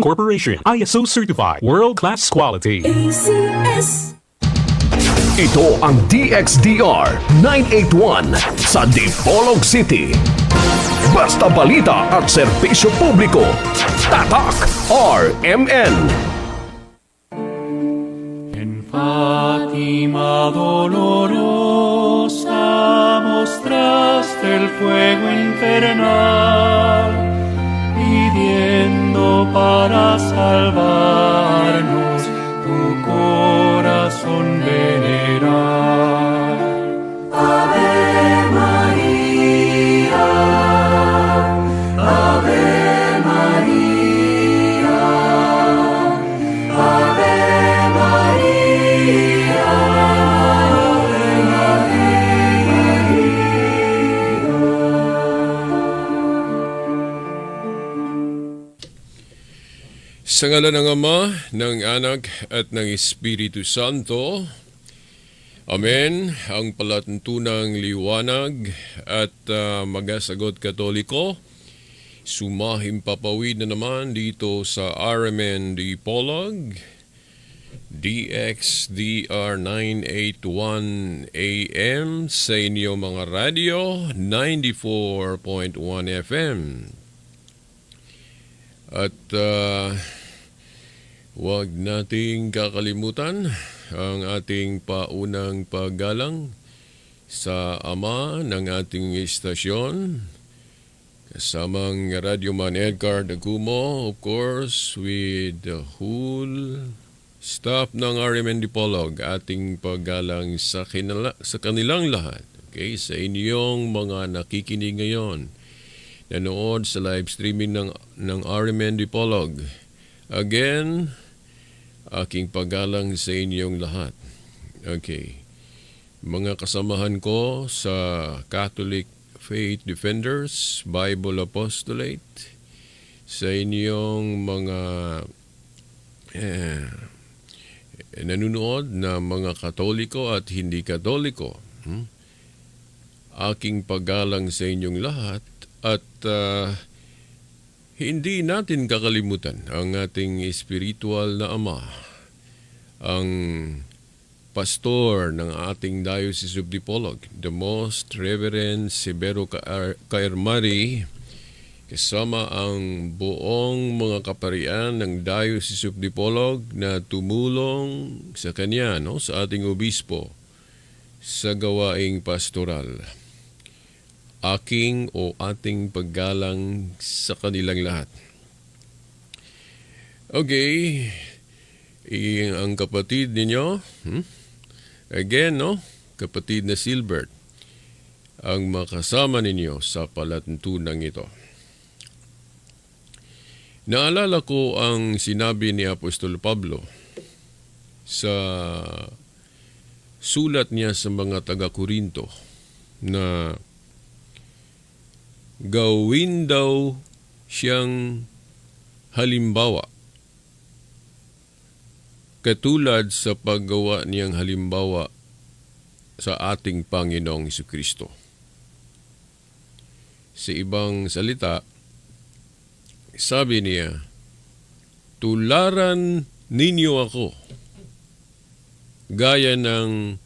Corporation. ISO certified. World class quality. ACS. Ito ang DXDR 981 sa Dipolog City. Basta balita at serbisyo publiko. Tatak RMN. En Fátima dolorosa mostraste el fuego infernal, pidiendo para salvarnos tu corazón. Sa ngala ng Ama, ng Anak at ng Espiritu Santo. Amen. Ang palatuntunang liwanag at uh, magasagot katoliko. Sumahim papawid na naman dito sa RMN Dipolog. DXDR 981 AM sa inyo mga radio 94.1 FM. At uh, huwag nating kakalimutan ang ating paunang paggalang sa ama ng ating istasyon. Kasamang Radio Man Edgar Dagumo, of course, with the whole staff ng RMN Dipolog, ating paggalang sa, kinala, sa kanilang lahat. Okay, sa inyong mga nakikinig ngayon nanood sa live streaming ng, ng RMN Dipolog. Again, aking paggalang sa inyong lahat. Okay. Mga kasamahan ko sa Catholic Faith Defenders, Bible Apostolate, sa inyong mga eh, nanonood na mga katoliko at hindi katoliko. Hmm? Aking paggalang sa inyong lahat at uh, hindi natin kakalimutan ang ating espiritual na ama, ang pastor ng ating Diocese of Dipolog, the Most Reverend Severo Kairmari, kasama ang buong mga kaparian ng Diocese of Dipolog na tumulong sa kanya, no, sa ating obispo, sa gawaing pastoral aking o ating paggalang sa kanilang lahat. Okay, I, ang kapatid ninyo, hmm? again, no? kapatid na Silbert, ang makasama ninyo sa palatuntunang ito. Naalala ko ang sinabi ni Apostol Pablo sa sulat niya sa mga taga-Korinto na gawin daw siyang halimbawa. Katulad sa paggawa niyang halimbawa sa ating Panginoong Kristo. Sa ibang salita, sabi niya, Tularan ninyo ako gaya ng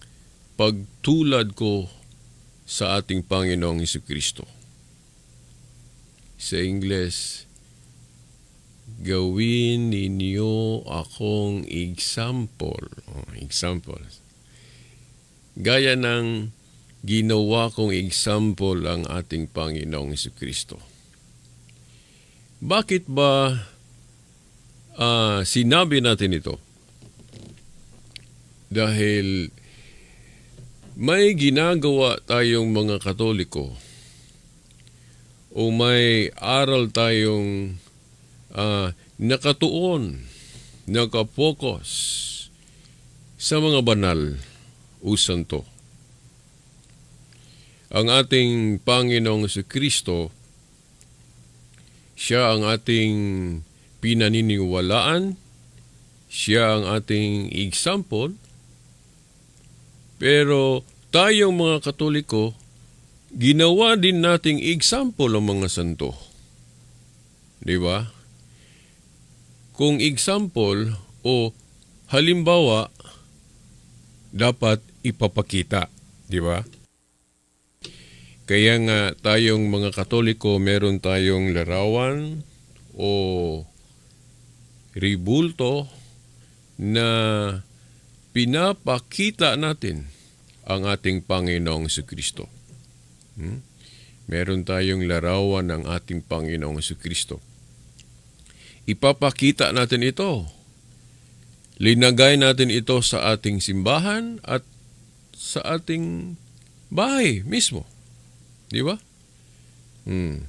pagtulad ko sa ating Panginoong Kristo sa Ingles, gawin ninyo akong example. Oh, example. Gaya ng ginawa kong example ang ating Panginoong Kristo. Bakit ba uh, sinabi natin ito? Dahil may ginagawa tayong mga Katoliko o may aral tayong uh, nakatuon, nakapokus sa mga banal o santo. Ang ating Panginoong si Kristo, siya ang ating pinaniniwalaan, siya ang ating example, pero tayong mga Katoliko, ginawa din nating example ang mga santo. Di ba? Kung example o halimbawa dapat ipapakita, di ba? Kaya nga tayong mga Katoliko meron tayong larawan o ribulto na pinapakita natin ang ating Panginoong Kristo. Hmm? Meron tayong larawan ng ating Panginoong Kristo. Ipapakita natin ito. Linagay natin ito sa ating simbahan at sa ating bahay mismo. Di ba? Hmm.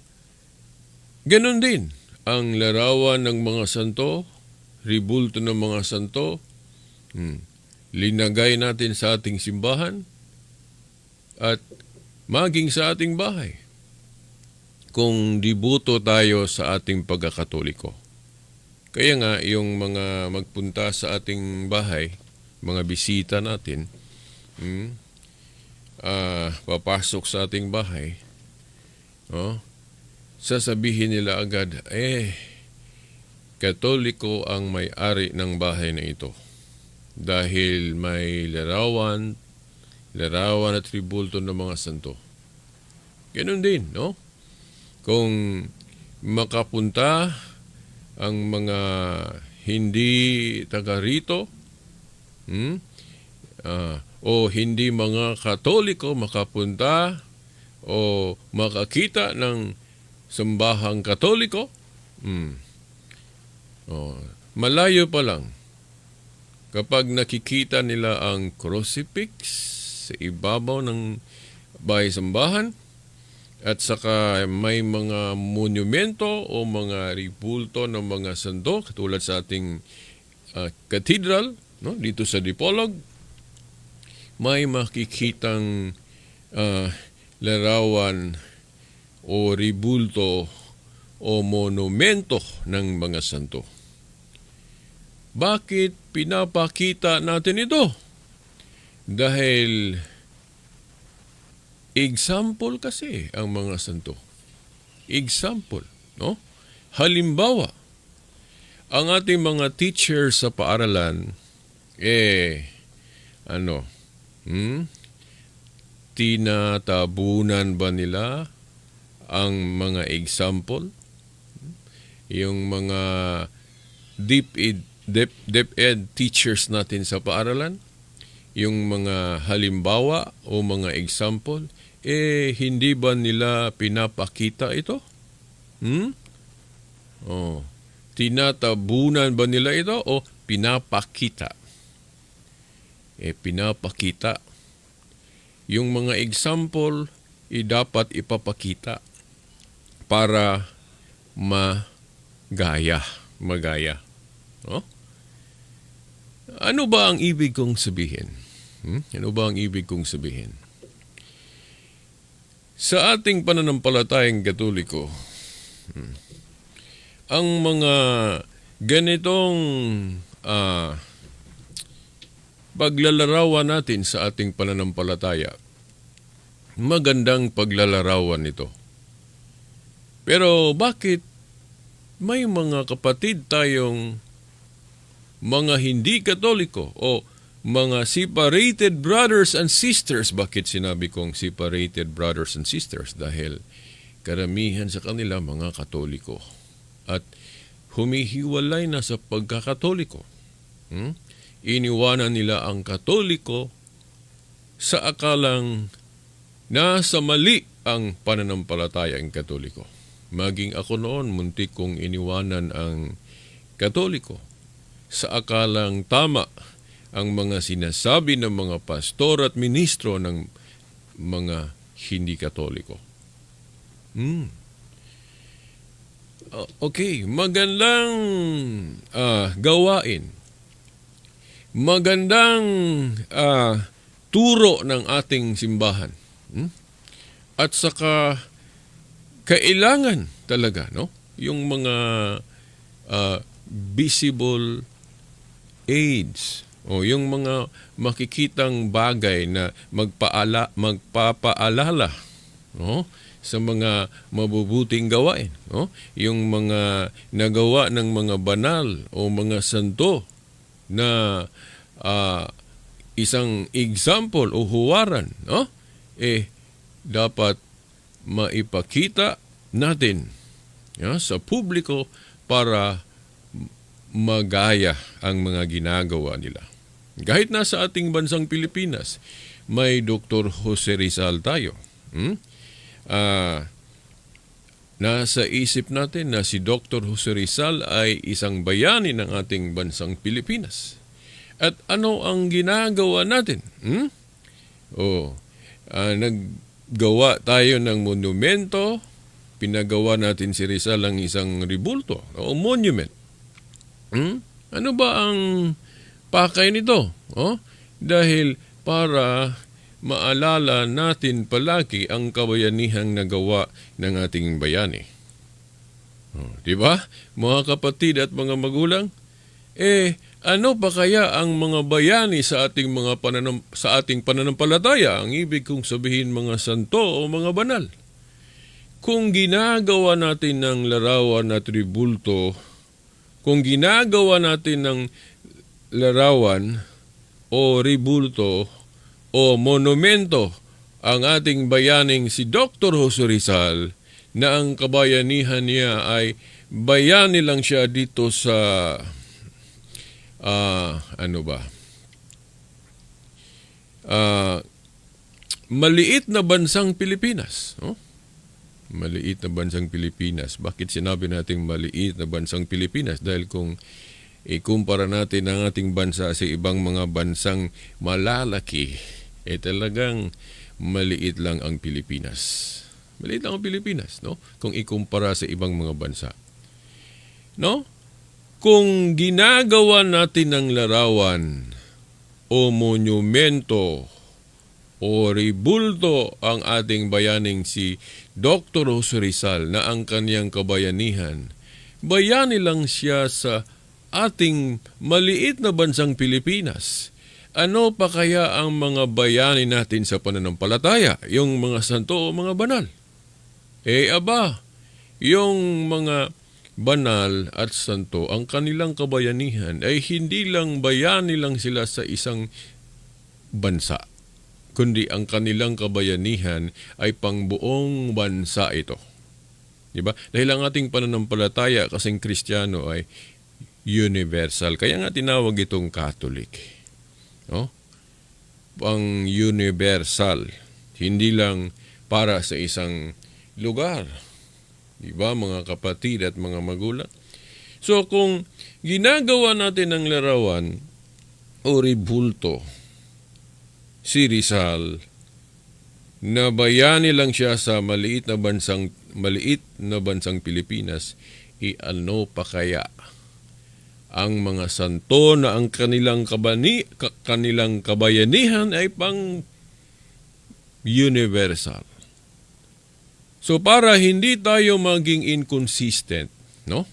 Ganon din ang larawan ng mga santo, ribulto ng mga santo, hmm. linagay natin sa ating simbahan at maging sa ating bahay kung dibuto tayo sa ating pagkakatoliko. Kaya nga, yung mga magpunta sa ating bahay, mga bisita natin, hmm, ah, papasok sa ating bahay, oh, sasabihin nila agad, eh, katoliko ang may-ari ng bahay na ito. Dahil may larawan, larawan at tribulto ng mga santo. Ganun din, no? Kung makapunta ang mga hindi taga rito, hmm? Ah, o hindi mga katoliko makapunta o makakita ng sambahang katoliko, hmm. oh, malayo pa lang, kapag nakikita nila ang crucifix sa ibabaw ng bahay sambahan, at saka may mga monumento o mga ribulto ng mga santo katulad sa ating uh, cathedral no dito sa Dipolog may makikitang uh, larawan o ribulto o monumento ng mga santo. Bakit pinapakita natin ito? Dahil Example kasi ang mga santo. Example, no? Halimbawa, ang ating mga teachers sa paaralan, eh, ano, hmm? tinatabunan ba nila ang mga example? Yung mga deep ed, deep, deep ed teachers natin sa paaralan, yung mga halimbawa o mga example, eh hindi ba nila pinapakita ito? Hmm? Oh. Tinatabunan ba nila ito o pinapakita? Eh pinapakita. Yung mga example i dapat ipapakita para magaya, magaya. Oh? Ano ba ang ibig kong sabihin? Hmm? Ano ba ang ibig kong sabihin? Sa ating pananampalatayang katoliko, hmm, ang mga ganitong uh, paglalarawan natin sa ating pananampalataya, magandang paglalarawan ito. Pero bakit may mga kapatid tayong mga hindi katoliko o mga separated brothers and sisters. Bakit sinabi kong separated brothers and sisters? Dahil karamihan sa kanila mga katoliko. At humihiwalay na sa pagkakatoliko. Hmm? Iniwanan nila ang katoliko sa akalang nasa mali ang pananampalataya ang katoliko. Maging ako noon, muntik kong iniwanan ang katoliko sa akalang tama ang mga sinasabi ng mga pastor at ministro ng mga hindi katoliko. Hmm. Uh, okay, magandang uh, gawain. Magandang uh, turo ng ating simbahan. Hmm? At saka kailangan talaga, no? Yung mga uh, visible aids o yung mga makikitang bagay na magpaala, magpapaalala no? sa mga mabubuting gawain. No? Yung mga nagawa ng mga banal o mga santo na ah, isang example o huwaran, no? eh dapat maipakita natin ya, sa publiko para magaya ang mga ginagawa nila. Kahit nasa ating bansang Pilipinas, may Dr. Jose Rizal tayo. Hmm? Ah, nasa isip natin na si Dr. Jose Rizal ay isang bayani ng ating bansang Pilipinas. At ano ang ginagawa natin? Hmm? Oh, ah, naggawa tayo ng monumento, pinagawa natin si Rizal ang isang ribulto o monument. Hmm? Ano ba ang pakay nito? Oh? Dahil para maalala natin palagi ang kabayanihang nagawa ng ating bayani. Oh, di ba? Mga kapatid at mga magulang, eh ano pa kaya ang mga bayani sa ating mga pananam, sa ating pananampalataya? Ang ibig kong sabihin mga santo o mga banal. Kung ginagawa natin ng larawan at tribulto, kung ginagawa natin ng larawan o ribulto o monumento ang ating bayaning si Dr. Jose Rizal na ang kabayanihan niya ay bayani lang siya dito sa ah, ano ba Ah, maliit na bansang Pilipinas no? maliit na bansang Pilipinas. Bakit sinabi nating maliit na bansang Pilipinas? Dahil kung ikumpara natin ang ating bansa sa ibang mga bansang malalaki, eh talagang maliit lang ang Pilipinas. Maliit lang ang Pilipinas, no? Kung ikumpara sa ibang mga bansa. No? Kung ginagawa natin ng larawan o monumento o ribulto ang ating bayaning si Dr. Jose Rizal na ang kaniyang kabayanihan, bayani lang siya sa ating maliit na bansang Pilipinas. Ano pa kaya ang mga bayani natin sa pananampalataya, yung mga santo o mga banal? Eh aba, yung mga banal at santo, ang kanilang kabayanihan ay hindi lang bayani lang sila sa isang bansa kundi ang kanilang kabayanihan ay pangbuong bansa ito. Di ba? Dahil ang ating pananampalataya kasing Kristiyano ay universal. Kaya nga tinawag itong Catholic. No? Pang universal. Hindi lang para sa isang lugar. Di ba mga kapatid at mga magulang? So kung ginagawa natin ang larawan o ribulto si Rizal na bayani lang siya sa maliit na bansang maliit na bansang Pilipinas, iano pa kaya ang mga santo na ang kanilang kabani, ka- kanilang kabayanihan ay pang universal. So para hindi tayo maging inconsistent, no?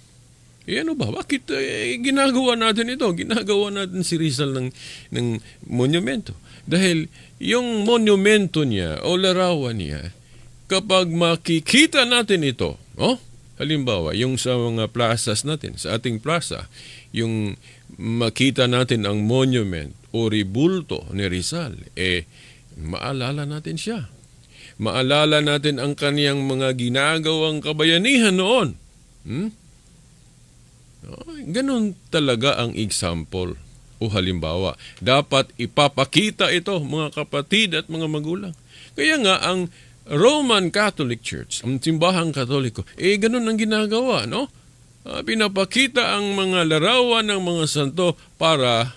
Eh ano ba? Bakit eh, ginagawa natin ito? Ginagawa natin si Rizal ng, ng monumento. Dahil yung monumento niya o larawan niya, kapag makikita natin ito, oh, halimbawa, yung sa mga plazas natin, sa ating plaza, yung makita natin ang monument o ribulto ni Rizal, eh, maalala natin siya. Maalala natin ang kaniyang mga ginagawang kabayanihan noon. Hmm? Ganon talaga ang example o halimbawa. Dapat ipapakita ito mga kapatid at mga magulang. Kaya nga ang Roman Catholic Church, ang simbahang katoliko, eh ganun ang ginagawa, no? Ah, pinapakita ang mga larawan ng mga santo para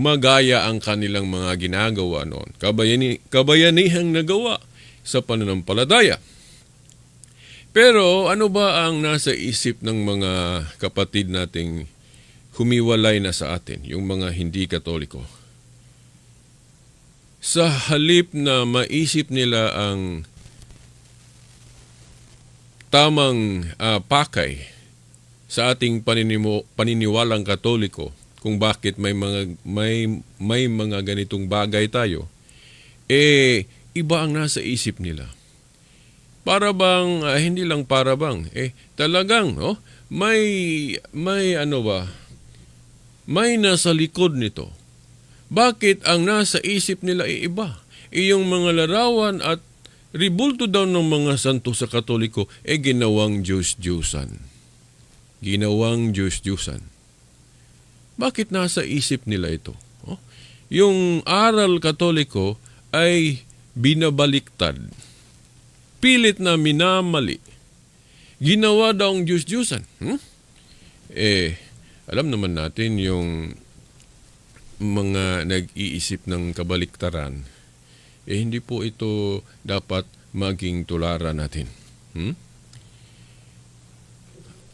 magaya ang kanilang mga ginagawa noon. Kabayani, kabayanihang nagawa sa pananampalataya. Pero ano ba ang nasa isip ng mga kapatid nating humiwalay na sa atin, yung mga hindi katoliko? Sa halip na maisip nila ang tamang ah, pakay sa ating paninimo, paniniwalang katoliko kung bakit may mga may may mga ganitong bagay tayo eh iba ang nasa isip nila. Para bang, ah, hindi lang para bang, eh talagang, oh, may, may ano ba, may nasa likod nito. Bakit ang nasa isip nila ay iba? Iyong mga larawan at ribulto daw ng mga santo sa katoliko ay ginawang Diyos-Diyosan. Ginawang Diyos-Diyosan. Bakit nasa isip nila ito? Oh? Yung aral katoliko ay binabaliktad. Pilit na minamali. Ginawa daw ang Diyos-Diyosan. Hmm? Eh, alam naman natin yung mga nag-iisip ng kabaliktaran, eh hindi po ito dapat maging tularan natin. Hmm?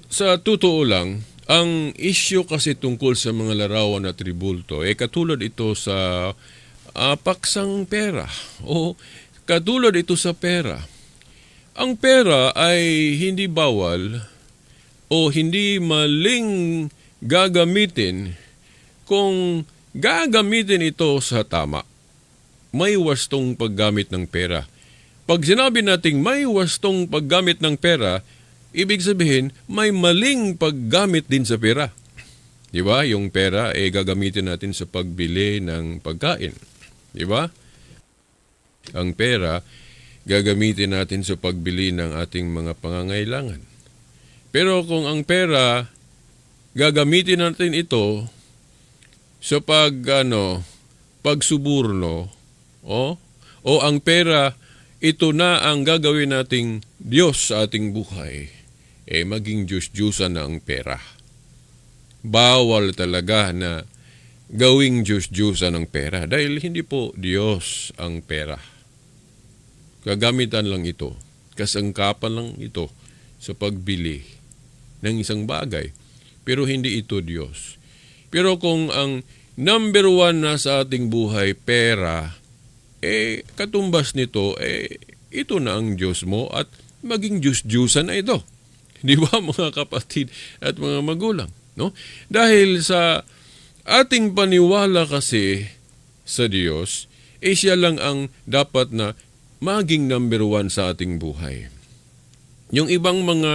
Sa totoo lang, ang isyo kasi tungkol sa mga larawan at tribulto, eh katulad ito sa ah, paksang pera o katulad ito sa pera. Ang pera ay hindi bawal o hindi maling gagamitin kung gagamitin ito sa tama. May wastong paggamit ng pera. Pag sinabi nating may wastong paggamit ng pera, ibig sabihin may maling paggamit din sa pera. Di ba? Yung pera ay gagamitin natin sa pagbili ng pagkain. Di ba? Ang pera gagamitin natin sa pagbili ng ating mga pangangailangan. Pero kung ang pera gagamitin natin ito sa pag ano pagsuburno o o ang pera ito na ang gagawin nating Diyos sa ating buhay eh maging Diyos-Diyosan na ang pera. Bawal talaga na gawing Diyos-Diyosan ang pera dahil hindi po Diyos ang pera. Gagamitan lang ito, kasangkapan lang ito sa pagbili ng isang bagay. Pero hindi ito Diyos. Pero kung ang number one na sa ating buhay, pera, eh katumbas nito, eh ito na ang Diyos mo at maging Diyos-Diyosan na ito. Di ba mga kapatid at mga magulang? No? Dahil sa ating paniwala kasi sa Diyos, eh siya lang ang dapat na maging number one sa ating buhay. Yung ibang mga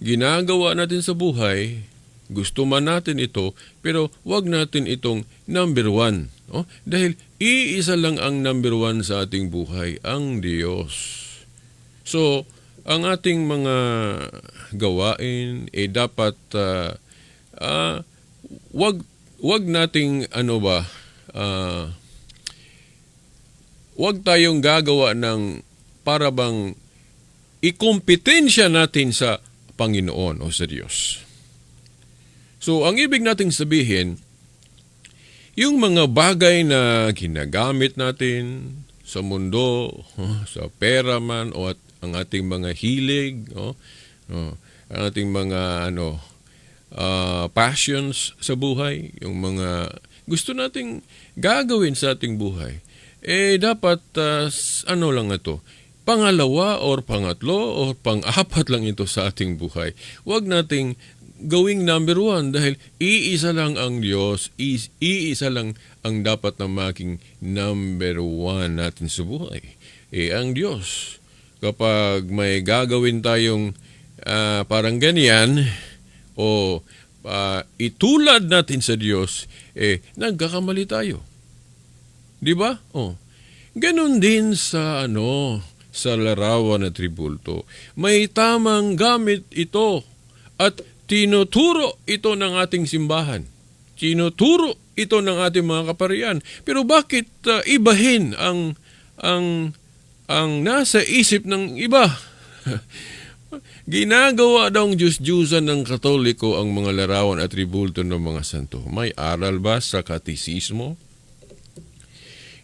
ginagawa natin sa buhay, gusto man natin ito, pero wag natin itong number one. Oh? Dahil iisa lang ang number one sa ating buhay, ang Diyos. So, ang ating mga gawain, eh dapat uh, uh, wag, wag nating ano ba, uh, wag tayong gagawa ng para bang ikompetensya natin sa Panginoon o sa Diyos. So, ang ibig nating sabihin, yung mga bagay na ginagamit natin sa mundo, sa pera man o at ang ating mga hilig, oh, oh, ang ating mga ano uh, passions sa buhay, yung mga gusto nating gagawin sa ating buhay, eh dapat uh, ano lang ito, pangalawa or pangatlo or pang-apat lang ito sa ating buhay. Huwag nating gawing number one dahil iisa lang ang Diyos, is, iisa lang ang dapat na maging number one natin sa buhay. Eh, ang Diyos. Kapag may gagawin tayong uh, parang ganyan, o uh, itulad natin sa Diyos, eh, nagkakamali tayo. Di ba? Oh. Ganon din sa ano, sa larawan at tribulto. May tamang gamit ito at tinuturo ito ng ating simbahan. Tinuturo ito ng ating mga kaparian. Pero bakit uh, ibahin ang ang ang nasa isip ng iba? Ginagawa daw ang Diyos-Diyusan ng Katoliko ang mga larawan at tribulto ng mga santo. May aral ba sa katisismo?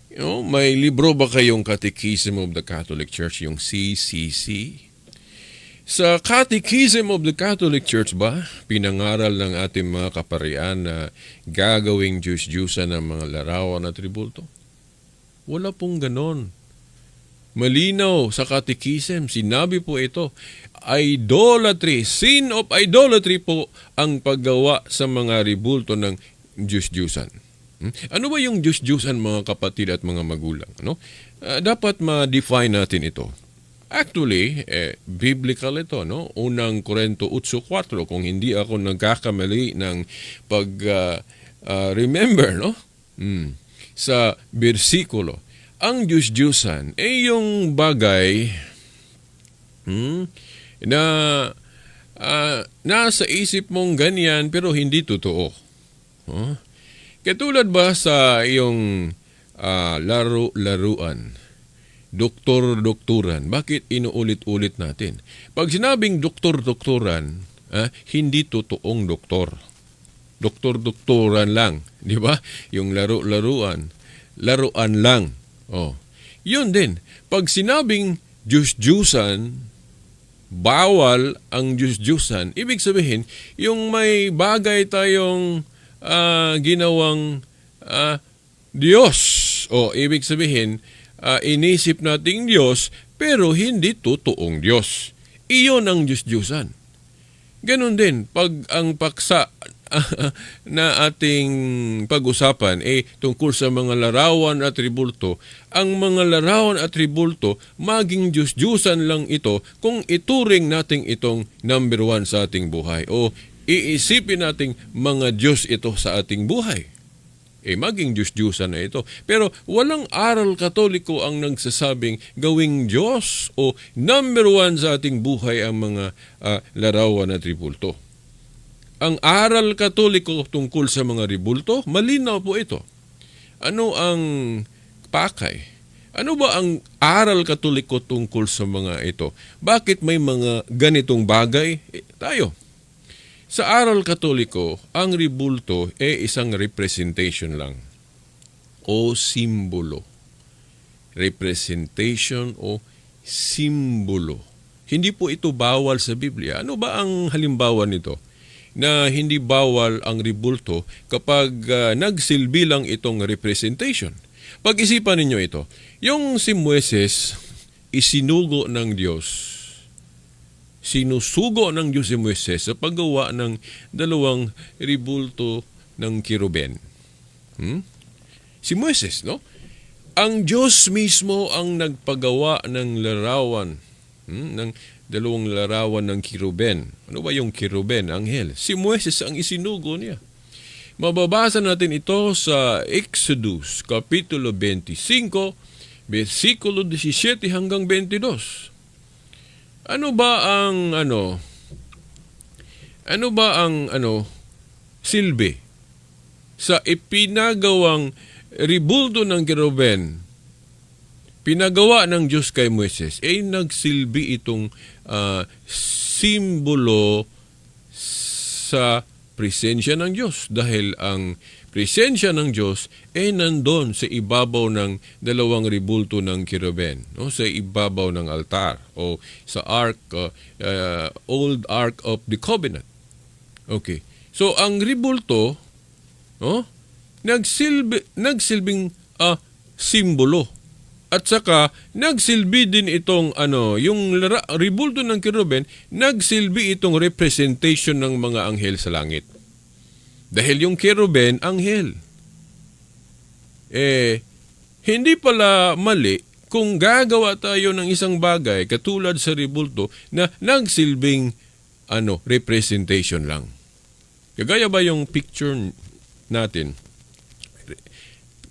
You know, may libro ba kayong Catechism of the Catholic Church, yung CCC? Sa Catechism of the Catholic Church ba, pinangaral ng ating mga kaparian na gagawing Diyos-Diyusan ng mga larawan at tribulto? Wala pong ganon. Malinaw sa Catechism, sinabi po ito, idolatry, sin of idolatry po ang paggawa sa mga ribulto ng Diyos-Diyusan. Hmm? Ano ba yung Diyos-Diyosan mga kapatid at mga magulang? No? Ah, dapat ma-define natin ito. Actually, eh, biblical ito, no? Unang Korento 8.4, kung hindi ako nagkakamali ng pag ah, ah, remember, no? Hmm. Sa bersikulo, ang Diyos-Diyosan ay yung bagay hmm, na ah, nasa isip mong ganyan pero hindi totoo. Huh? Katulad ba sa iyong ah, laro-laruan? Doktor-doktoran. Bakit inuulit-ulit natin? Pag sinabing doktor-doktoran, ah, hindi totoong doktor. Doktor-doktoran lang. Di ba? Yung laro-laruan. Laruan lang. Oh. Yun din. Pag sinabing Diyos-Diyusan, bawal ang Diyos-Diyusan. Ibig sabihin, yung may bagay tayong ah, ginawang ah, Diyos. O ibig sabihin, ah, inisip nating Diyos pero hindi totoong Diyos. Iyon ang Diyos-Diyusan. Ganon din, pag ang paksa na ating pag-usapan ay tungkol sa mga larawan at tribulto, ang mga larawan at tribulto, maging Diyos-Diyusan lang ito kung ituring nating itong number one sa ating buhay o iisipin nating mga Diyos ito sa ating buhay eh maging Diyos-Diyosan na ito. Pero walang aral katoliko ang nagsasabing gawing Diyos o number one sa ating buhay ang mga ah, larawan at ribulto. Ang aral katoliko tungkol sa mga ribulto, malinaw po ito. Ano ang pakay? Ano ba ang aral katoliko tungkol sa mga ito? Bakit may mga ganitong bagay? Eh, tayo, sa aral katoliko, ang ribulto ay isang representation lang o simbolo. Representation o simbolo. Hindi po ito bawal sa Biblia. Ano ba ang halimbawa nito? Na hindi bawal ang ribulto kapag ah, nagsilbi lang itong representation. Pag-isipan ninyo ito. Yung si Moises, isinugo ng Diyos sinusugo ng Diyos si Moises sa paggawa ng dalawang ribulto ng kiruben. Hmm? Si Moises, no? Ang Diyos mismo ang nagpagawa ng larawan, hmm? ng dalawang larawan ng kiruben. Ano ba yung kiruben, anghel? Si Moises ang isinugo niya. Mababasa natin ito sa Exodus, Kapitulo 25, versikulo 17 hanggang 22. Ano ba ang ano? Ano ba ang ano silbi sa ipinagawang ribulto ng Keruben? Pinagawa ng Diyos kay Moises ay nagsilbi itong ah, simbolo sa presensya ng Diyos dahil ang presensya ng Diyos ay nandun sa ibabaw ng dalawang ribulto ng kiruben, no? sa ibabaw ng altar o sa ark, uh, uh, old ark of the covenant. Okay. So ang ribulto, no? nagsilbi, nagsilbing ah, simbolo. At saka nagsilbi din itong ano, yung ribulto ng kiruben, nagsilbi itong representation ng mga anghel sa langit. Dahil yung kiruben, anghel. Eh, hindi pala mali kung gagawa tayo ng isang bagay katulad sa ribulto na nagsilbing ano, representation lang. Kagaya ba yung picture natin?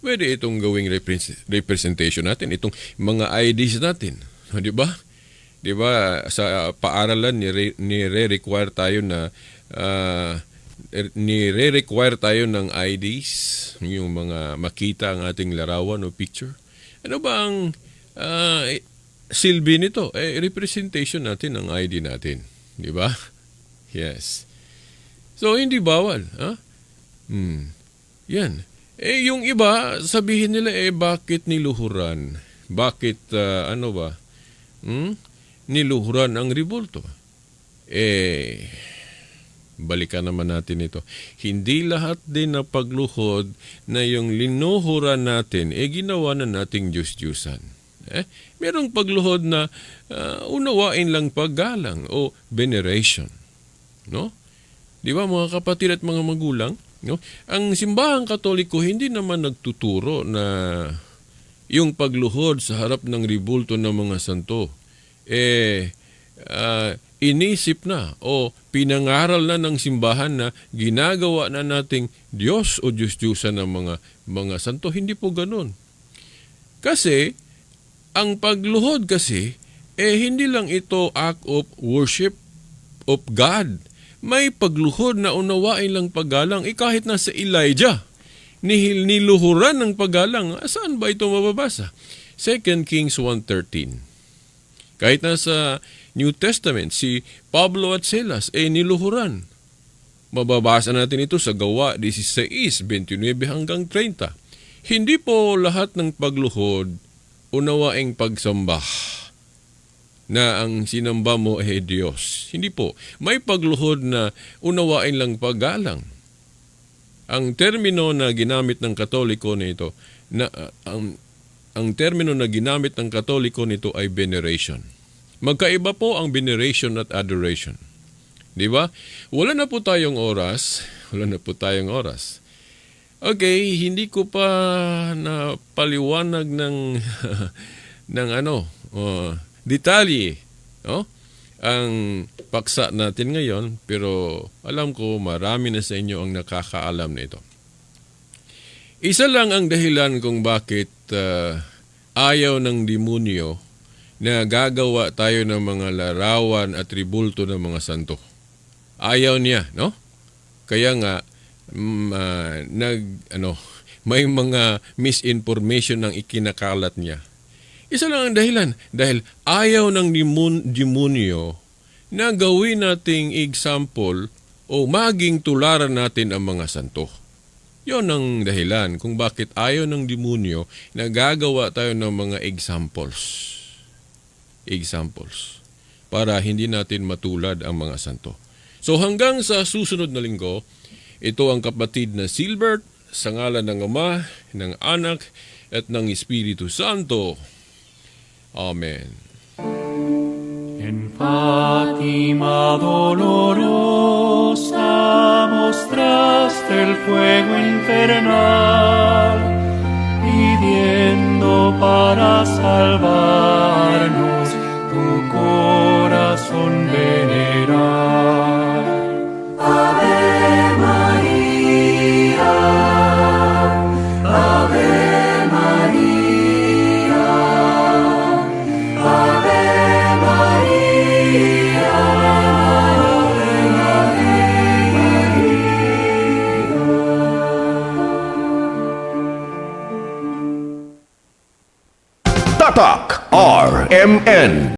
Pwede itong gawing repres- representation natin, itong mga IDs natin. Di ba? Di ba sa paaralan ni nire-require tayo na ah, nire-require tayo ng IDs, yung mga makita ang ating larawan o picture. Ano ba ang eh, silbi nito? Eh, representation natin ng ID natin. Di ba? Yes. So, hindi bawal. Ha? Hmm. Yan. Eh, yung iba, sabihin nila, eh, bakit niluhuran? Bakit, ah, ano ba? Hmm? Niluhuran ang ribulto. Eh, balikan naman natin ito. Hindi lahat din na pagluhod na yung linuhuran natin, eh, ginawa na nating Diyos-Diyusan. Eh, merong pagluhod na ah, unawain lang paggalang o veneration. No? Di ba mga kapatid at mga magulang? No? Ang simbahang katoliko hindi naman nagtuturo na yung pagluhod sa harap ng ribulto ng mga santo eh ah, inisip na o pinangaral na ng simbahan na ginagawa na nating Diyos o Diyos-Diyosan ng mga mga santo. Hindi po ganun. Kasi ang pagluhod kasi eh hindi lang ito act of worship of God. May pagluhod na unawain lang paggalang. Eh kahit nasa Elijah, nihil niluhuran ng paggalang. Saan ba ito mababasa? 2 Kings 1.13 Kahit nasa New Testament, si Pablo at Silas, eh niluhuran. Mababasa natin ito sa gawa 16, 29 hanggang 30. Hindi po lahat ng pagluhod unawaing pagsamba na ang sinamba mo ay Diyos. Hindi po. May pagluhod na unawain lang paggalang. Ang termino na ginamit ng Katoliko nito, na, uh, ang, ang termino na ginamit ng Katoliko nito ay veneration. Magkaiba po ang veneration at adoration. Di ba? Wala na po tayong oras. Wala na po tayong oras. Okay, hindi ko pa na paliwanag ng ng ano, uh, detalye, no? Ang paksa natin ngayon, pero alam ko marami na sa inyo ang nakakaalam nito. Isa lang ang dahilan kung bakit uh, ayaw ng demonyo na gagawa tayo ng mga larawan at tribulto ng mga santo. Ayaw niya, no? Kaya nga mm, ah, nag ano, may mga misinformation ang ikinakalat niya. Isa lang ang dahilan dahil ayaw ng demon, demonyo na gawin nating example o maging tularan natin ang mga santo. Yon ang dahilan kung bakit ayaw ng demonyo na gagawa tayo ng mga examples. Examples. Para hindi natin matulad ang mga santo. So hanggang sa susunod na linggo, ito ang kapatid na Silbert sa ngalan ng Ama, ng Anak, at ng Espiritu Santo. Amen. En Fátima dolorosa mostraste el fuego infernal, pidiendo para salvarnos Tatak RMN.